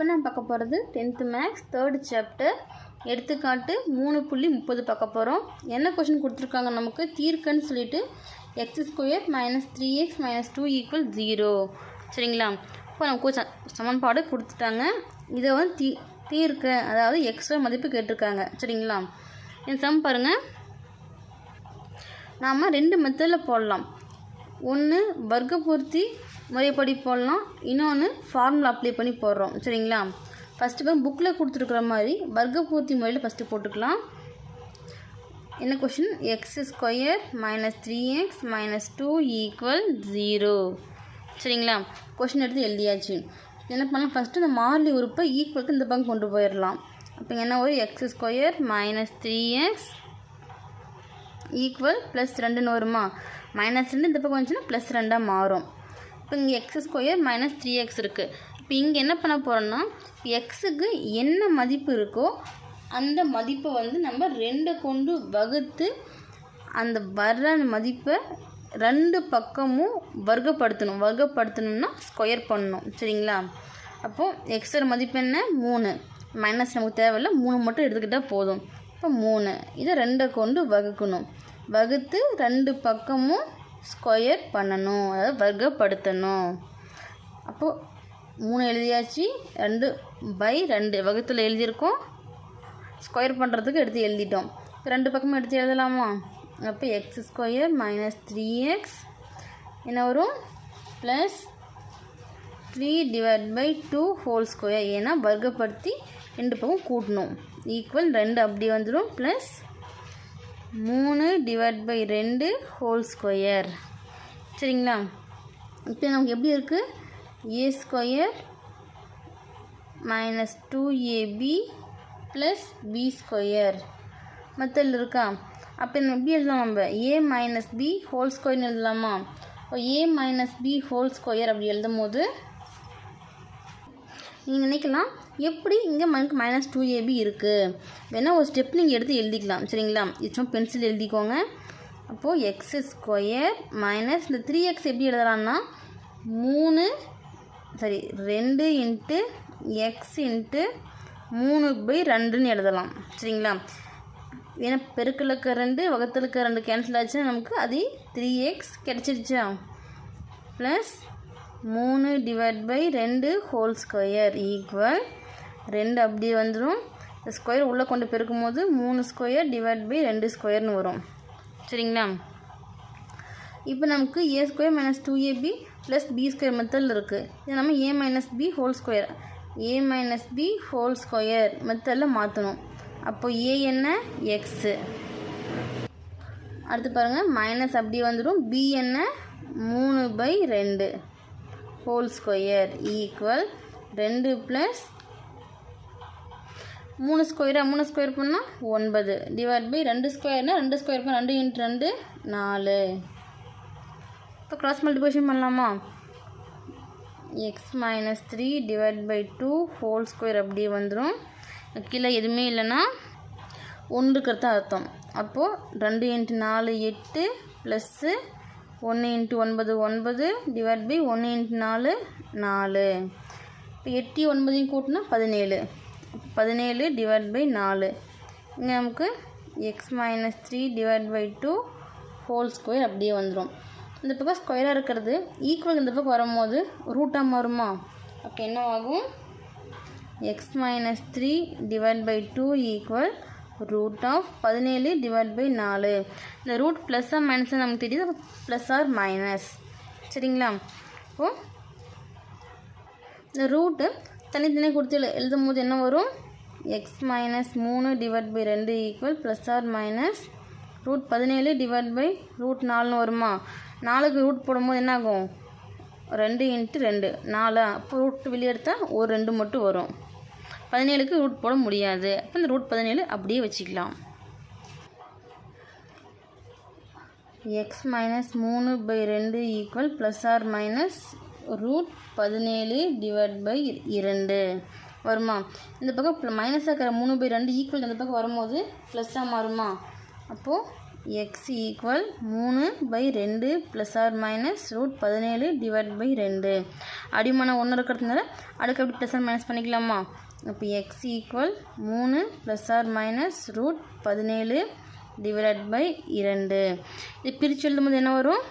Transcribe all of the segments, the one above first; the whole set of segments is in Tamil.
இப்போ நான் பார்க்க போகிறது டென்த்து மேக்ஸ் தேர்ட் சாப்டர் எடுத்துக்காட்டு மூணு புள்ளி முப்பது பார்க்க போகிறோம். என்ன கொஷின் கொடுத்துருக்காங்க நமக்கு? தீர்க்கன்னு சொல்லிட்டு x square minus three x minus two equal zero சரிங்களா? இப்போ நமக்கு ச சமன்பாடு கொடுத்துட்டாங்க. இதை வந்து தீ தீர்க்க அதாவது எக்ஸ்ட்ரா மதிப்பு கேட்டிருக்காங்க. சரிங்களா? என் சம் பாருங்கள் நாம் ரெண்டு மெத்தடில் போடலாம். ஒன்று வர்க்கபூர்த்தி முறைப்படி போடலாம். இன்னொன்று ஃபார்முலா அப்ளை பண்ணி போடுறோம். சரிங்களா? ஃபஸ்ட்டு இப்போ புக்கில் கொடுத்துருக்குற மாதிரி வர்க்கபூர்த்தி முறையில் ஃபஸ்ட்டு போட்டுக்கலாம். என்ன question x square minus three x minus two equal zero சரிங்களா? கொஷின் எடுத்து எழுதியாச்சு. என்ன பண்ணலாம்? ஃபஸ்ட்டு இந்த மாறிலி உறுப்பை ஈக்குவலுக்கு இந்த பக்கம் கொண்டு போயிடலாம் அப்போ என்ன வரும்? X square minus three x equal plus ரெண்டுன்னு வருமா? மைனஸ் ரெண்டு இந்த பக்கம் வந்துச்சுன்னா ப்ளஸ் ரெண்டாக மாறும். இப்போ இங்கே x square minus three x இருக்குது இப்போ இங்கே என்ன பண்ண போகிறோன்னா எக்ஸுக்கு என்ன மதிப்பு இருக்கோ அந்த மதிப்பை வந்து நம்ம ரெண்டை கொண்டு வகுத்து அந்த வர்ற மதிப்பை ரெண்டு பக்கமும் வர்க்கப்படுத்தணும். வர்க்கப்படுத்தணும்னா ஸ்கொயர் பண்ணணும். சரிங்களா? அப்போது எக்ஸோட மதிப்பு என்ன? மூணு. மைனஸ் நமக்கு தேவையில்ல. மூணு மட்டும் எடுத்துக்கிட்டால் போதும். இப்போ மூணு. இதை ரெண்டை கொண்டு வகுக்கணும். வகுத்து ரெண்டு பக்கமும் ஸ்கொயர் பண்ணணும் அதாவது வர்க்கப்படுத்தணும். அப்போது மூணு எழுதியாச்சு ரெண்டு பை ரெண்டு. வகுத்தில் எழுதியிருக்கோம். ஸ்கொயர் பண்ணுறதுக்கு எடுத்து எழுதிட்டோம். இப்போ ரெண்டு பக்கமும் எடுத்து எழுதலாமா? அப்போ x square minus three x என்ன வரும்? Plus three divide by two whole square ஏன்னா வர்க்கப்படுத்தி ரெண்டு பக்கம் கூட்டணும். ஈக்குவல் ரெண்டு அப்படி வந்துடும். ப்ளஸ் மூணு டிவைட் பை ரெண்டு ஹோல் ஸ்கொயர் சரிங்களா? இப்போ நமக்கு எப்படி இருக்குது a square minus two ab plus b square மெத்தடில் இருக்கா? அப்போ நம்ம எப்படி எழுதலாம் நம்ம? ஏ மைனஸ் பி ஹோல் ஸ்கொயர்னு எழுதலாமா? A minus b whole square அப்படி எழுதும் போது நீங்கள் நினைக்கலாம். எப்படி இங்கே நமக்கு மைனஸ் டூ ஏபி இருக்குது வேணால் ஒரு ஸ்டெப் நீங்கள் எடுத்து எழுதிக்கலாம். சரிங்களா? இது சும்மா பென்சில் எழுதிக்கோங்க. அப்போது எக்ஸ் ஸ்கொயர் மைனஸ் இந்த த்ரீ எக்ஸ் எப்படி எழுதலாம்னா மூணு சரி ரெண்டு இன்ட்டு எக்ஸ் இன்ட்டு மூணு பை ரெண்டுன்னு எழுதலாம். சரிங்களா? ஏன்னா பெருக்கலுக்கு ரெண்டு வகத்தலுக்கு ரெண்டு கேன்சல் ஆச்சுன்னா நமக்கு அது த்ரீ எக்ஸ் கிடச்சிருச்சா? ப்ளஸ் மூணு டிவைட் பை ரெண்டு ஹோல் ஸ்கொயர் ஈக்குவல் ரெண்டு அப்படி வந்துடும் ஸ்கொயர் உள்ளே கொண்டு பெருக்கும் போது மூணு ஸ்கொயர் டிவைட் பை ரெண்டு ஸ்கொயர்னு வரும். சரிங்களா? இப்போ நமக்கு a square minus two ab plus b square மெத்தடில் இருக்குது இது நம்ம a minus b whole square a minus b whole square மெத்தடில் மாற்றணும் அப்போது ஏ என்ன? எக்ஸு அடுத்து பாருங்கள் மைனஸ் அப்படி வந்துடும் பி என்ன? மூணு பை ரெண்டு. ஹோல் ஸ்கொயர் ஈக்குவல் ரெண்டு ப்ளஸ் மூணு ஸ்கொயராக மூணு ஸ்கொயர் பண்ணால் ஒன்பது. டிவைட் பை ரெண்டு ஸ்கொயர்னால் ரெண்டு ஸ்கொயர் பண்ண ரெண்டு இன்ட்டு ரெண்டு நாலு. இப்போ க்ராஸ் மல்டிபிகேஷன் பண்ணலாமா? X minus three divide by two whole square அப்படியே வந்துடும் கீழே எதுவுமே இல்லைன்னா ஒன்றுக்கிறது அர்த்தம். அப்போது ரெண்டு இன்ட்டு நாலு எட்டு ப்ளஸ்ஸு ஒன்று இன்ட்டு ஒன்பது ஒன்பது டிவைட் பை ஒன்று இன்ட்டு நாலு நாலு. இப்போ எட்டு ஒன்பதையும் கூட்டினா பதினேழு. பதினேழு டிவைட் பை நாலு. இங்கே நமக்கு x minus three divide by two whole square அப்படியே வந்துடும் இந்த பக்கம் ஸ்கொயராக இருக்கிறது. ஈக்குவல் இந்த பக்கம் வரும்போது ரூட்டாக மாறுமா? அப்போ என்ன ஆகும்? X minus three divide by two equal root of பதினேழு டிவைட் பை நாலு. இந்த ரூட் ப்ளஸ்ஸாக மைனஸ் நமக்கு தெரியுது. ப்ளஸ் ஆர் மைனஸ் சரிங்களா? இப்போது இந்த ரூட்டு தனித்தனியாக கொடுத்து எழுதும் போது என்ன வரும்? எக்ஸ் மைனஸ் மூணு டிவைட் பை ரெண்டு equal plus or minus root பதினேழு டிவைட் பை ரூட் நாலுன்னு வருமா? நாலுக்கு ரூட் போடும்போது என்ன ஆகும் ரெண்டு இன்ட்டு ரெண்டு. நாலு? அப்போ ரூட் வெளியே எடுத்தால் ஒரு ரெண்டு மட்டும் வரும். பதினேழுக்கு ரூட் போட முடியாது. அப்போ இந்த ரூட் பதினேழு அப்படியே வச்சுக்கலாம். எக்ஸ் மைனஸ் மூணு பை ரெண்டு equal plus or minus root பதினேழு டிவைட் பை இரண்டு. வருமா? இந்த பக்கம் மைனஸ் இருக்கிற மூணு பை ரெண்டு ஈக்குவல் இந்த பக்கம் வரும்போது ப்ளஸ்ஸாக மாறுமா? அப்போது எக்ஸ் ஈக்குவல் மூணு பை ரெண்டு ப்ளஸ் ஆர் மைனஸ் ரூட் பதினேழு டிவைட் பை ரெண்டு அடிமானம் ஒன்று இருக்கிறதுனால அடுக்கு அப்படி ப்ளஸ் ஆர் மைனஸ் பண்ணிக்கலாமா? அப்போ எக்ஸ் ஈக்குவல் மூணு ப்ளஸ் ஆர் மைனஸ் ரூட் பதினேழு டிவைட் பை இரண்டு. இது பிரித்து எழுதும்போது என்ன வரும்?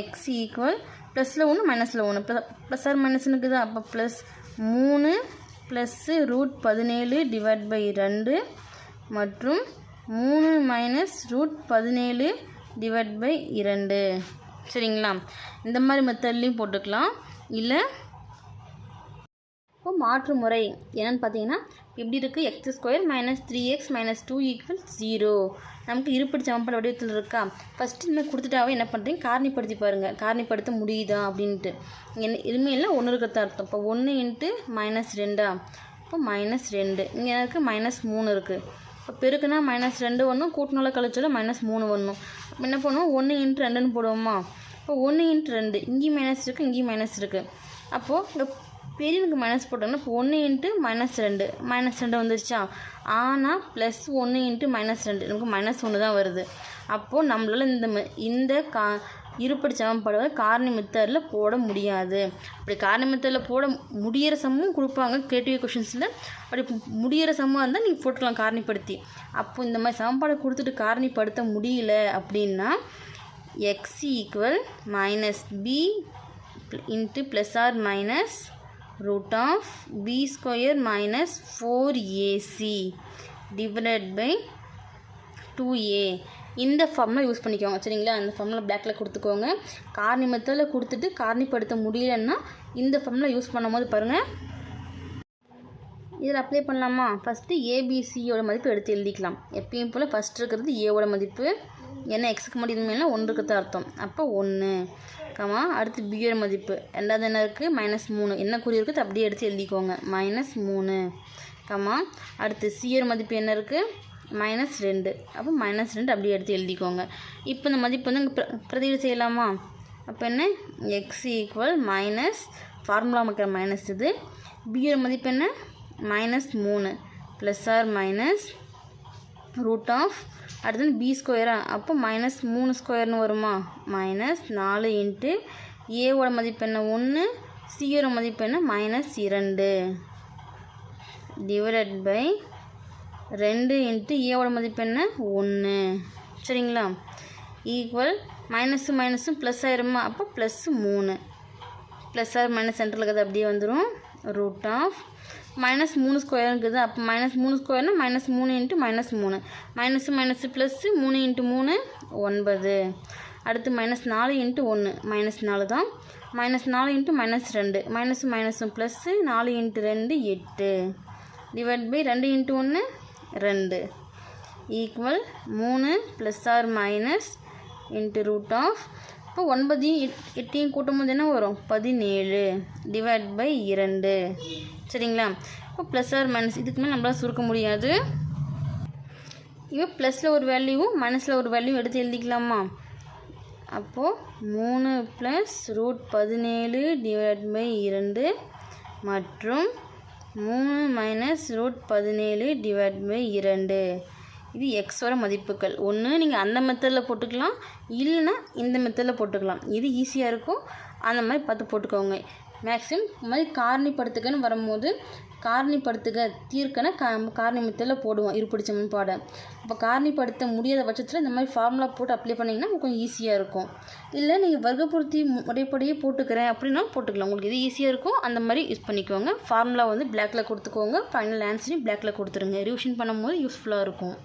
எக்ஸ் ஈக்குவல் ப்ளஸில் ஒன்று மைனஸில் ஒன்று ப்ளஸ் ஆர் மைனஸ்னுக்கு தான் அப்போ ப்ளஸ் மூணு ப்ளஸ்ஸு ரூட் பதினேழு டிவைட் பை ரெண்டு மற்றும் மூணு மைனஸ் ரூட் பதினேழு டிவைட் பை இரண்டு. சரிங்களா? இந்த மாதிரி மெத்தட்லேயும் போட்டுக்கலாம். இல்லை இப்போ மாற்று முறை என்னென்னு பார்த்தீங்கன்னா எப்படி இருக்குது x square minus three x minus two equal zero நமக்கு இருப்படி சமன்பாடு வடிவத்தில் இருக்கா? ஃபஸ்ட்டு இந்த கொடுத்துட்டாவே என்ன பண்ணுறீங்க காரணிப்படுத்தி பாருங்கள் காரணிப்படுத்த முடியுதா அப்படின்ட்டு. என்ன எதுவுமே இல்லை ஒன்று இருக்கிறத அர்த்தம். இப்போ ஒன்று இன்ட்டு மைனஸ் ரெண்டா? இப்போ மைனஸ் ரெண்டு. இங்கே இருக்குது மைனஸ் மூணு இருக்குது இப்போ பெருக்குனா மைனஸ் ரெண்டு ஒன்றும் கூட்டினால கழிச்சாலும் மைனஸ் மூணு ஒன்றும் அப்போ என்ன பண்ணுவோம்? ஒன்று இன்ட்டு ரெண்டுன்னு போடுவோமா? இப்போ ஒன்று இன்ட்டு ரெண்டு. இங்கேயும் மைனஸ் இருக்குது இங்கேயும் மைனஸ் இருக்குது அப்போது பெரியவங்க மைனஸ் போட்டோம்னா இப்போ ஒன்று இன்ட்டு மைனஸ் ரெண்டு. மைனஸ் ரெண்டு வந்துருச்சா? ஆனால் ப்ளஸ் ஒன்று இன்ட்டு மைனஸ் ரெண்டு. நமக்கு மைனஸ் ஒன்று தான் வருது. அப்போது நம்மளால் இந்த ம- இந்த கா இருப்படி சமன்பாடு காரணி மெத்தடில் போட முடியாது. அப்படி காரணி மெத்தடில் போட முடியிற சமமும் கொடுப்பாங்க. கிரியேட்டிவ் கொஷின்ஸில் அப்படி முடியிற சமமாக இருந்தால் நீங்கள் போட்டுக்கலாம் காரணிப்படுத்தி. அப்போ இந்த மாதிரி சமன்பாடு கொடுத்துட்டு காரணிப்படுத்த முடியல அப்படின்னா x equal minus b into plus or minus root of b square minus 4ac divided by 2a இந்த ஃபார்முலா யூஸ் பண்ணிக்கோங்க சரிங்களா? இந்த ஃபார்முலா பிளாக்ல கொடுத்துக்கோங்க. காரணி கொடுத்துட்டு காரணிப்படுத்த முடியலன்னா இந்த ஃபார்முலா யூஸ் பண்ணும்போது பாருங்கள் இதில் அப்ளை பண்ணலாமா? ஃபஸ்ட்டு ஏபிசியோட மதிப்பு எடுத்து எழுதிக்கலாம். எப்பயும் போல் ஃபஸ்ட் இருக்கிறது ஏவோட மதிப்பு. ஏன்னா எக்ஸுக்கு மட்டும் மேலே ஒன்று இருக்கிறது அர்த்தம். அப்போ ஒன்று. கமா அடுத்து பியோட மதிப்பு. ரெண்டாவது என்ன இருக்குது மைனஸ் மூணு. என்ன குறி இருக்குது அப்படியே எடுத்து எழுதிக்கோங்க. மைனஸ் மூணு. கமா அடுத்து சியோட மதிப்பு என்ன இருக்குது மைனஸ் ரெண்டு. அப்போ மைனஸ் ரெண்டு அப்படியே எடுத்து எழுதிக்கோங்க. இப்போ இந்த மதிப்பு வந்து இங்கே பிரதியீடு செய்யலாமா? அப்போ என்ன? எக்ஸ் ஈக்குவல் மைனஸ் ஃபார்முலா மக்கள் மைனஸ் இது. பியோட மதிப்பு என்ன? மைனஸ் மூணு. Plus or minus root of அடுத்தது பி ஸ்கொயரா அப்போ மைனஸ் மூணு ஸ்கொயர்னு வருமா? மைனஸ் நாலு இன்ட்டு ஏவோட மதிப்பு என்ன? ஒன்று சியோட மதிப்பு என்ன? மைனஸ் இரண்டு. டிவைடட் பை ரெண்டு இன்ட்டு ஏவோட மதிப்பு என்ன? ஒன்று சரிங்களா? ஈக்குவல் மைனஸு மைனஸும் ப்ளஸ் ஆயிருமா? அப்போ ப்ளஸ்ஸு மூணு. ப்ளஸ் ஆர் மைனஸ் சென்டரில் இருக்கிறது அப்படியே வந்துடும் ரூட் ஆஃப் மைனஸ் மூணு ஸ்கொயர் இருக்குது. அப்போ மைனஸ் மூணு ஸ்கொயர்னால் மைனஸ் மூணு இன்ட்டு மைனஸ் மூணு. மைனஸு மைனஸு ப்ளஸ்ஸு மூணு இன்ட்டு மூணு ஒன்பது. அடுத்து மைனஸ் நாலு இன்ட்டு ஒன்று மைனஸ் நாலு தான். மைனஸ் நாலு இன்ட்டு மைனஸ் ரெண்டு. மைனஸு மைனஸும் ப்ளஸ்ஸு நாலு இன்ட்டு ரெண்டு எட்டு. டிவைட் பை ரெண்டு இன்ட்டு ஒன்று ரெண்டு. ஈக்குவல் மூணு plus or minus into root of இப்போ ஒன்பதையும் எட் எட்டையும் கூட்டும்போது என்ன வரும்? பதினேழு. டிவைட் பை இரண்டு. சரிங்களா? இப்போ ப்ளஸ் ஆர் மைனஸ் இதுக்கு மேலே நம்மளால் சுருக்க முடியாது. இப்போ ப்ளஸில் ஒரு வேல்யூவும் மைனஸில் ஒரு வேல்யூ எடுத்து எழுதிக்கலாமா? அப்போது மூணு ப்ளஸ் ரூட் பதினேழு டிவைட் பை இரண்டு மற்றும் மூணு மைனஸ் ரூட் பதினேழு டிவைட் பை இரண்டு. இது எக்ஸோட மதிப்புகள். ஒன்று நீங்கள் அந்த மெத்தடில் போட்டுக்கலாம். இல்லைன்னா இந்த மெத்தடில் போட்டுக்கலாம். இது ஈஸியாக இருக்கோ அந்த மாதிரி பார்த்து போட்டுக்கோங்க. மேக்ஸிமம் இந்த மாதிரி காரணிப்படுத்துகன்னு வரும்போது காரணிப்படுத்துக தீர்க்கன கா காரணி போடுவோம் இருப்பிடி முன்பாடை. அப்போ காரணிப்படுத்த முடியாத பட்சத்தில் இந்த மாதிரி ஃபார்முலா போட்டு அப்ளை பண்ணிங்கன்னா உங்களுக்கு கொஞ்சம் ஈஸியாக இருக்கும். இல்லை நீங்கள் வர்க்கப்படுத்தி முறைப்படியே போட்டுக்கிறேன் அப்படின்னா போட்டுக்கலாம். உங்களுக்கு எது ஈஸியாக இருக்கும் அந்த மாதிரி யூஸ் பண்ணிக்கோங்க. ஃபார்முலா வந்து பிளாக்ல கொடுத்துக்கோங்க. ஃபைனல் ஆன்சரையும் பிளாக்ல கொடுத்துருங்க. ரிவிஷன் பண்ணும்போது யூஸ்ஃபுல்லாக இருக்கும்.